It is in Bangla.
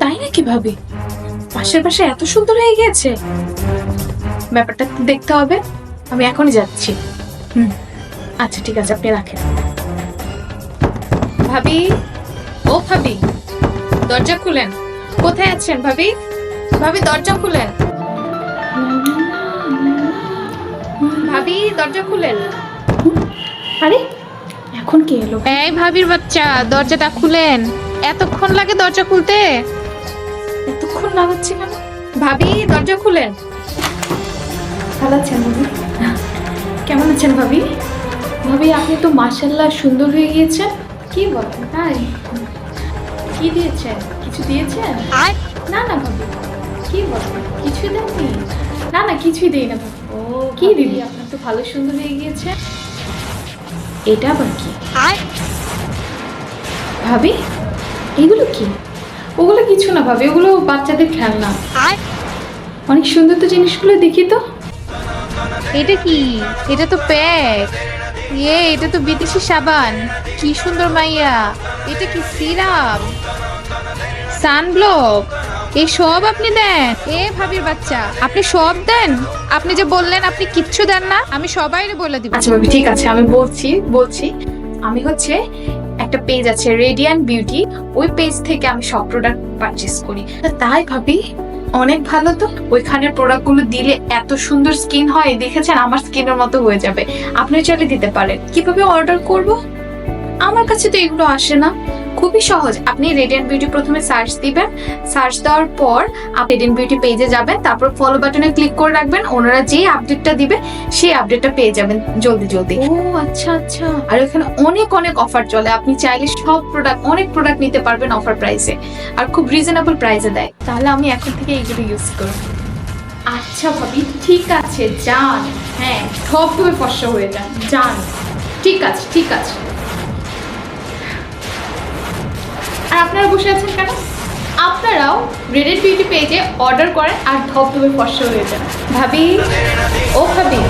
তাই নাকি ভাবি? পাশের পাশে এত সুন্দর হয়ে গিয়েছে। ব্যাপারটা দেখতে হবে। আমি এখনই যাচ্ছি। হুম। আচ্ছা ঠিক আছে, আপনি রাখেন। ভাবি? ও ভাবি, দরজা খুলেন। কোথায় আছেন ভাবি? ভাবি, দরজা খুলেন। ভাবি, দরজা খুলেন। আরে এখন কে এলো? এই ভাবির বাচ্চা দরজাটা খুলেন। এতক্ষণ লাগে দরজা খুলতে? এতক্ষণ লাগাচ্ছি কেন? ভাবি দরজা খুলেন। ভালো আছেন ভাবি? কেমন আছেন ভাবি? ভাবি আপনি তো মাশাল্লাহ সুন্দর হয়ে গিয়েছেন। কি বলেন? তাই? কি দিয়েছেন? কিছু দিয়েছেন? না না ভাবি। কি বলেন? কিছুই দেননি। না না কিছুই দেই না ভাবি। ও কি দিবি? আপনার তো ভালো সুন্দর হয়ে গিয়েছে। এটা আবার কি? ভাবি এগুলো কি? ওগুলো কিছু না ভাবি ওগুলো বাচ্চাদের খেলনা। অনেক সুন্দর তো জিনিসগুলো দেখি তো। এটা কি? এটা তো প্যাক। এ এটা তো বিদেশি সাবান। কি সুন্দর মাইয়া। এটা কি সিরাম? সানব্লক এই সব আপনি দেন। এ ভাবির বাচ্চা, আপনি সব দেন? আপনি যে বললেন, আপনি কিচ্ছু দেন না, আমি সবাইরে বলে দিব। আচ্ছা ভাবি, ঠিক আছে, আমি বলছি বলছি। আমি হচ্ছে একটা পেজ আছে রেডিয়ান্ট বিউটি ওই পেজ থেকে আমি সব প্রোডাক্ট পারচেস করি। তাই ভাবি, অনেক ভালো তো। ওইখানের প্রোডাক্টগুলো দিলে এত সুন্দর স্কিন হয়, দেখেছেন? আমার স্কিনের মতো হয়ে যাবে। আপনি চলে দিতে পারেন। কীভাবে অর্ডার করব? আমার কাছে তো এগুলো আসে না। খুবই সহজ। আপনি রেডিয়ান্ট বিউটি প্রথমে সার্চ দিবেন। সার্চ দেওয়ার পর আপনি রেডিয়ান্ট বিউটি পেজে যাবেন। তারপর ফলো বাটনে ক্লিক করে রাখবেন। ওনারা যে আপডেটটা দিবে সেই আপডেটটা পেয়ে যাবেন জলদি জলদি। ও আচ্ছা আচ্ছা। আর এখানে অনেক অনেক অফার চলে। আপনি চাইলে সব প্রোডাক্ট অনেক প্রোডাক্ট নিতে পারবেন অফার প্রাইসে আর খুব রিজনেবল প্রাইসে দেয়। তাহলে আমি এখন থেকে এইগুলো ইউজ করব। আচ্ছা ভাবি ঠিক আছে যান। হ্যাঁ সব তুমি ফসা হয়ে যান। যান। ঠিক আছে ঠিক আছে। আর আপনারা বসে আছেন কেন? আপনারাও রেডেড বিউটি পেজে অর্ডার করেন আর ধপ ধপে ফসল হয়ে যান। ভাবি? ও ভাবি?